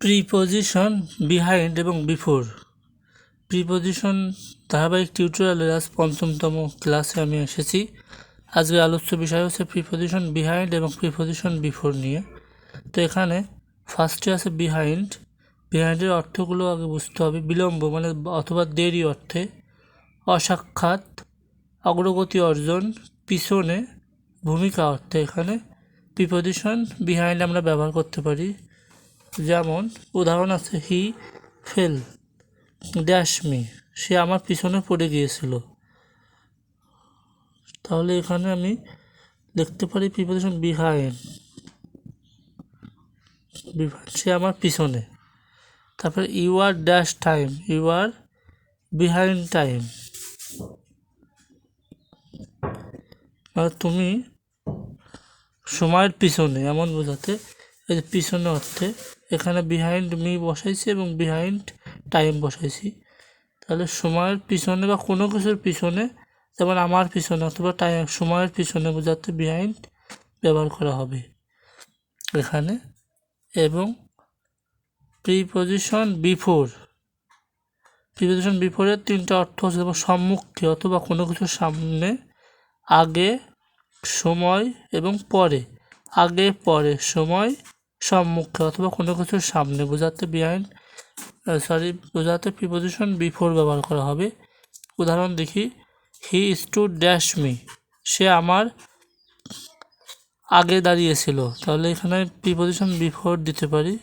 Preposition behind এবং before preposition ধারাবাহিক টিউটোরিয়ালের আজ পঞ্চমতম ক্লাসে আমি এসেছি। আজকে আলোচ্য বিষয় হচ্ছে প্রিপোজিশন বিহাইন্ড এবং প্রিপোজিশন বিফোর নিয়ে। তো এখানে ফার্স্টে আছে বিহাইন্ড বিহাইন্ডের অর্থগুলো আগে বুঝতে হবে। বিলম্ব মানে অথবা দেরি অর্থে। অসাক্ষাৎ, অগ্রগতি অর্জন, পিছনে ভূমিকা অর্থে এখানে। প্রিপোজিশন বিহাইন্ড আমরা ব্যবহার করতে পারি। যেমন উদাহরণ আছে হি ফেল ড্যাশ মি সে আমার পিছনে পড়ে গিয়েছিল। তাহলে এখানে আমি লিখতে পারি প্রিপোজিশন বিহাইন্ড সে আমার পিছনে। তারপরে you are dash time you are behind time মানে তুমি সময়ের পিছনে, এমন বোঝাতে যে পিছনে অর্থে এখানে বিহাইন্ড মি বসাইছি এবং বিহাইন্ড টাইম বসাইছি। তাহলে সময়ের পিছনে বা কোনো কিছুর পিছনে, যেমন আমার পিছনে অথবা টাইম সময়ের পিছনে বোঝাতে বিহাইন্ড ব্যবহার করা হবে। এখানে এবং প্রিপোজিশন বিফোর প্রিপোজিশন বিফোরের তিনটা অর্থ হচ্ছে যেমন সম্মুখে অথবা কোনো কিছুর সামনে, আগে, সময় এবং পরে। আগে, পরে, সময় সম্মুখে অথবা কোনো কিছুর সামনে। বোঝাতে বিহাইন্ড সরি বোঝাতে প্রিপোজিশন বিফোর ব্যবহার করা হবে। উদাহরণ দেখি হি টু ড্যাশ মি সে আমার আগে দাঁড়িয়েছিল। তাহলে এখানে প্রিপোজিশন বিফোর দিতে পারি।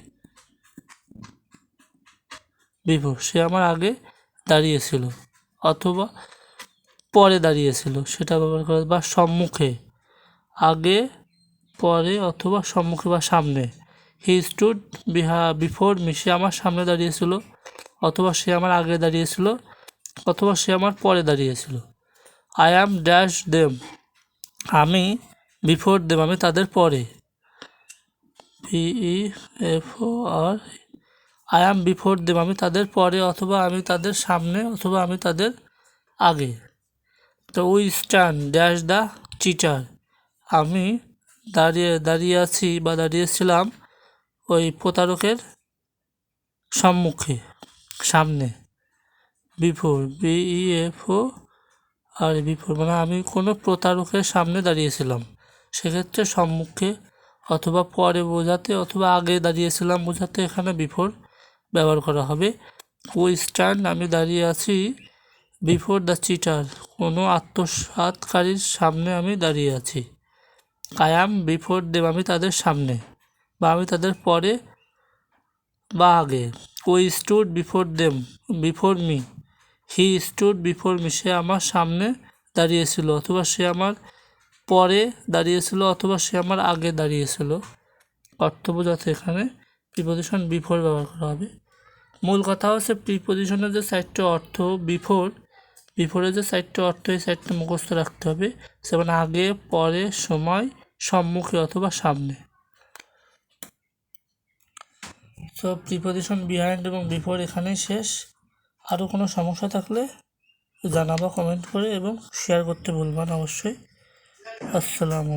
বিফোর সে আমার আগে দাঁড়িয়েছিল অথবা পরে দাঁড়িয়েছিল। সেটা ব্যবহার করা বা সম্মুখে। আগে, পরে অথবা সম্মুখে বা সামনে। হি স্টুড বিহা বিফোর মি সে আমার সামনে দাঁড়িয়েছিল, অথবা সে আমার আগে দাঁড়িয়েছিল, অথবা সে আমার পরে দাঁড়িয়েছিল। আই অ্যাম ড্যাশ দেম আমি বিফোর দেম আমি তাদের পরে। B E F O R I am before them আমি তাদের পরে, অথবা আমি তাদের সামনে, অথবা আমি তাদের আগে। তো we stand dash the cheater আমি দাঁড়িয়ে দাঁড়িয়ে আছি বা দাঁড়িয়েছিলাম ওই প্রতারকের সম্মুখে, সামনে। Before B E F O R before মানে আমি কোনো প্রতারকের সামনে দাঁড়িয়েছিলাম। সেক্ষেত্রে সম্মুখে অথবা পরে বোঝাতে অথবা আগে দাঁড়িয়েছিলাম বোঝাতে এখানে বিফোর ব্যবহার করা হবে। ওই স্ট্যান্ড আমি দাঁড়িয়ে আছি, বিফোর দ্য চিটার, কোনো আত্মসাতকারীর সামনে আমি দাঁড়িয়ে আছি। অ্যাম বিফোর দেব আমি তাদের সামনে। বা আমি তাদের পরে বা আগে। ওই stood before them before me he stood before me সে আমার সামনে দাঁড়িয়েছিল অথবা সে আমার পরে দাঁড়িয়েছিল অথবা সে আমার আগে দাঁড়িয়েছিল। অর্থ বোঝাতে এখানে প্রিপোজিশন বিফোর ব্যবহার করা হবে। মূল কথা হচ্ছে প্রিপোজিশনের যে সাইডটা অর্থ বিফোর বিফোরের যে সাইডটা অর্থ এই সাইডটা মুখস্থ রাখতে হবে। যেমন আগে, পরে, সময়, সম্মুখে অথবা সামনে। সো প্রিপোজিশন বিহাইন্ড এবং বিফোর এখানেই শেষ। আরও কোনো সমস্যা থাকলে জানাবা কমেন্ট করে এবং শেয়ার করতে ভুলবেন অবশ্যই। আসসালামু